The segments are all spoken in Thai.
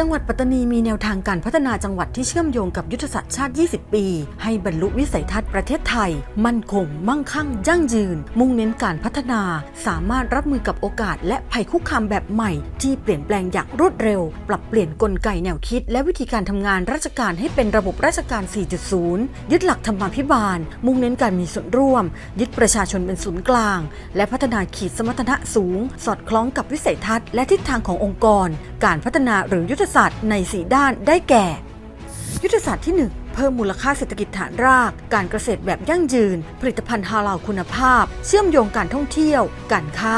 จังหวัดปัตตานีมีแนวทางการพัฒนาจังหวัดที่เชื่อมโยงกับยุทธศาสตร์ชาติ 20 ปี ให้บรรลุวิสัยทัศน์ประเทศไทย มั่นคง มั่งคั่ง ยั่งยืน มุ่งเน้นการพัฒนา สามารถรับมือกับโอกาส และภัยคุกคามแบบใหม่ ที่เปลี่ยนแปลงอย่างรวดเร็ว ปรับเปลี่ยนกลไกแนวคิด และวิธีการทำงานราชการให้เป็นระบบราชการ 4.0 ยึดหลักธรรมาภิบาล มุ่งเน้นการมีส่วนร่วม ยึดประชาชนเป็นศูนย์กลาง และพัฒนาขีดสมรรถนะสูง สอดคล้องกับวิสัยทัศน์และทิศทางขององค์กร การพัฒนาหรือยุทธศาสตร์ใน4ด้านได้แก่ ยุทธศาสตร์ที่ 1 เพิ่มมูลค่าเศรษฐกิจฐานราก การเกษตรแบบยั่งยืน ผลิตภัณฑ์ฮาลาลคุณภาพ เชื่อมโยงการท่องเที่ยว การค้า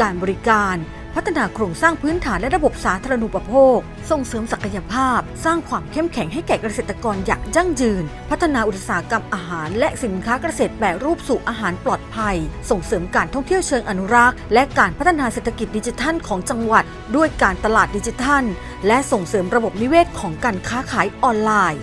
การบริการ พัฒนาโครงสร้างพื้นฐานและระบบสาธารณูปโภค ส่งเสริมศักยภาพ สร้างความเข้มแข็งให้แก่เกษตรกรอย่างยั่งยืน พัฒนาอุตสาหกรรมอาหาร และสินค้าเกษตรแปรรูปสู่อาหารปลอดภัย ส่งเสริมการท่องเที่ยวเชิงอนุรักษ์ และการพัฒนาเศรษฐกิจดิจิทัลของจังหวัด ด้วยการตลาดดิจิทัล และส่งเสริมระบบนิเวศของการค้าขายออนไลน์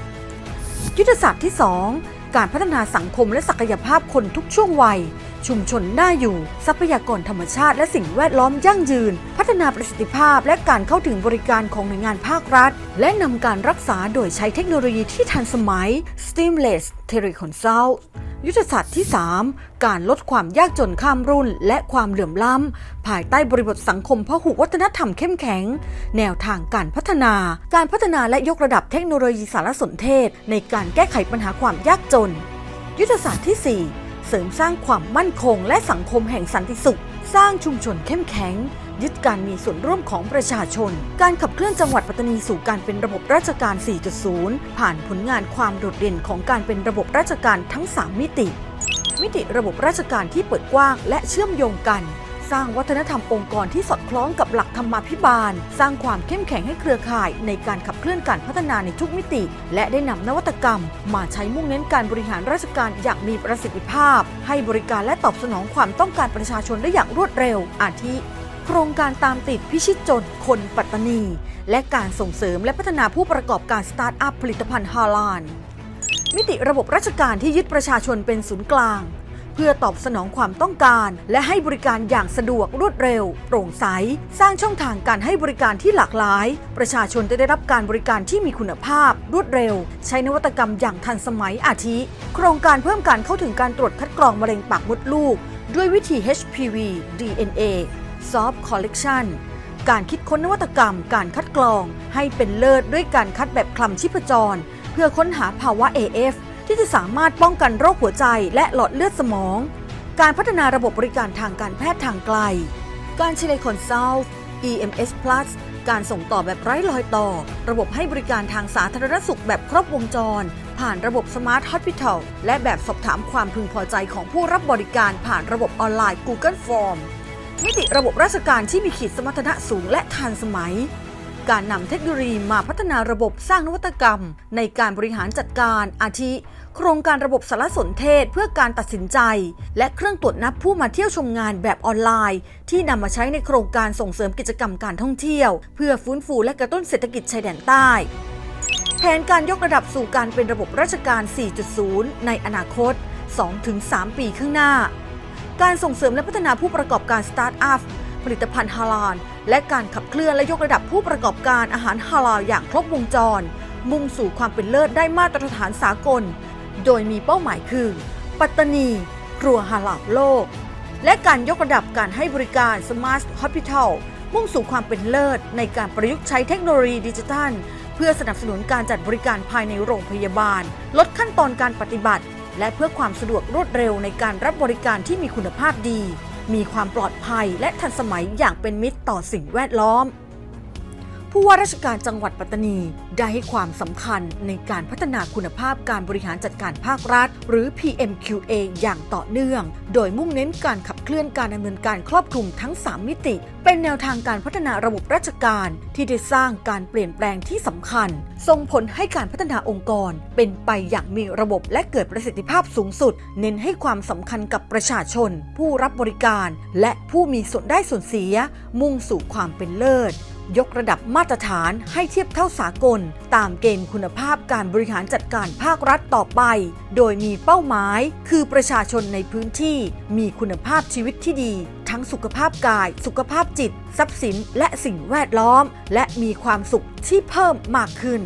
ยุทธศาสตร์ที่ 2 การพัฒนาสังคมและศักยภาพคนทุกช่วงวัย ชุมชนน่าอยู่ ทรัพยากรธรรมชาติและสิ่งแวดล้อมยั่งยืน พัฒนาประสิทธิภาพและการเข้าถึงบริการของหน่วยงานภาครัฐ และนำการรักษาโดยใช้เทคโนโลยีที่ทันสมัย Stimulus Teleconsult ยุทธศาสตร์ที่ 3 การลดความยากจนข้ามรุ่น และความเหลื่อมล้ำ ภายใต้บริบทสังคมพหุวัฒนธรรมเข้มแข็ง แนวทางการพัฒนา การพัฒนาและยกระดับเทคโนโลยีสารสนเทศ ในการแก้ไขปัญหาความยากจน ยุทธศาสตร์ที่ 4 เสริมสร้างความมั่นคงและสังคมแห่งสันติสุข สร้างชุมชนเข้มแข็ง ยึดการมีส่วนร่วมของประชาชน การขับเคลื่อนจังหวัดปัตตานีสู่การเป็นระบบราชการ 4.0 ผ่านผลงานความโดดเด่นของการเป็นระบบราชการทั้ง 3 มิติ มิติระบบราชการที่เปิดกว้างและเชื่อมโยงกัน สร้างวัฒนธรรมองค์กรที่สอดคล้องกับหลักธรรมาภิบาล สร้างความเข้มแข็งให้เครือข่ายในการขับเคลื่อนการพัฒนาในทุกมิติ และได้นำนวัตกรรม มาใช้มุ่งเน้นการบริหารราชการอย่างมีประสิทธิภาพ ให้บริการและตอบสนองความต้องการประชาชนได้อย่างรวดเร็ว อาทิ โครงการตามติดพิชิตจนคนปัตตานี และการส่งเสริมและพัฒนาผู้ประกอบการสตาร์ทอัพผลิตภัณฑ์ฮาลาลมิติระบบราชการที่ยึดประชาชนเป็นศูนย์กลาง เพื่อตอบสนองความต้องการ และให้บริการอย่างสะดวกรวดเร็ว โปร่งใส สร้างช่องทางการให้บริการที่หลากหลาย ประชาชนจะได้รับการบริการที่มีคุณภาพ รวดเร็ว ใช้นวัตกรรมอย่างทันสมัยอาทิ โครงการเพิ่มการเข้าถึงการตรวจคัดกรองมะเร็งปากมดลูก ด้วยวิธี HPV DNA Soft Collection การคิดค้นนวัตกรรมการคัดกรอง ให้เป็นเลิศด้วยการคัดแบบคลำชีพจร เพื่อค้นหาภาวะ AF ที่จะสามารถป้องกันโรคหัวใจและหลอดเลือดสมอง การพัฒนาระบบบริการทางการแพทย์ทางไกล การเชลคอนซัลท์ EMS Plus การส่งต่อแบบไร้รอยต่อ ระบบให้บริการทางสาธารณสุขแบบครบวงจร ผ่านระบบ Smart Hospital และแบบสอบถามความพึงพอใจของผู้รับบริการผ่านระบบออนไลน์ Google Form มิติระบบราชการที่มีขีดสมรรถนะสูงและทันสมัย การนำเทคโนโลยีมาพัฒนาระบบสร้างนวัตกรรม ในการบริหารจัดการอาทิ โครงการระบบสารสนเทศเพื่อการตัดสินใจ และเครื่องตรวจนับผู้มาเที่ยวชมงานแบบออนไลน์ ที่นำมาใช้ในโครงการส่งเสริมกิจกรรมการท่องเที่ยว เพื่อฟื้นฟูและกระตุ้นเศรษฐกิจชายแดนใต้แผนการยกระดับสู่การเป็นระบบราชการ 4.0 ในอนาคต 2-3 ปีข้างหน้า การส่งเสริมและพัฒนาผู้ประกอบการสตาร์ทอัพ ผลิตภัณฑ์ฮาลาล และการขับเคลื่อนและยกระดับผู้ประกอบการอาหารฮาลาลอย่างครบวงจร มุ่งสู่ความเป็นเลิศได้มาตรฐานสากล โดยมีเป้าหมายคือ ปัตตานี ครัวฮาลาลโลก และการยกระดับการให้บริการ Smart Hospital มุ่งสู่ความเป็นเลิศในการประยุกต์ใช้เทคโนโลยีดิจิทัล เพื่อสนับสนุนการจัดบริการภายในโรงพยาบาล ลดขั้นตอนการปฏิบัติ และเพื่อความสะดวกรวดเร็วในการรับบริการที่มีคุณภาพดี มีความปลอดภัยและทันสมัยอย่างเป็นมิตรต่อสิ่งแวดล้อม ผู้ว่าราชการจังหวัดปัตตานี ได้ให้ความสำคัญในการพัฒนาคุณภาพการบริหารจัดการภาครัฐ หรือ PMQA อย่างต่อเนื่อง โดยมุ่งเน้นการขับเคลื่อนการดำเนินการครอบคลุมทั้ง 3 มิติ เป็นแนวทางการพัฒนาระบบราชการที่ได้สร้างการเปลี่ยนแปลงที่สำคัญ ส่งผลให้การพัฒนาองค์กร เป็นไปอย่างมีระบบและเกิดประสิทธิภาพสูงสุด เน้นให้ความสำคัญกับประชาชน ผู้รับบริการ และผู้มีส่วนได้ส่วนเสีย มุ่งสู่ความเป็นเลิศ ยกระดับมาตรฐานให้เทียบเท่าสากล ตามเกณฑ์คุณภาพการบริหารจัดการภาครัฐต่อไป โดยมีเป้าหมาย คือประชาชนในพื้นที่มีคุณภาพชีวิตที่ดี ทั้งสุขภาพกาย สุขภาพจิต ทรัพย์สิน และสิ่งแวดล้อม และมีความสุขที่เพิ่มมากขึ้น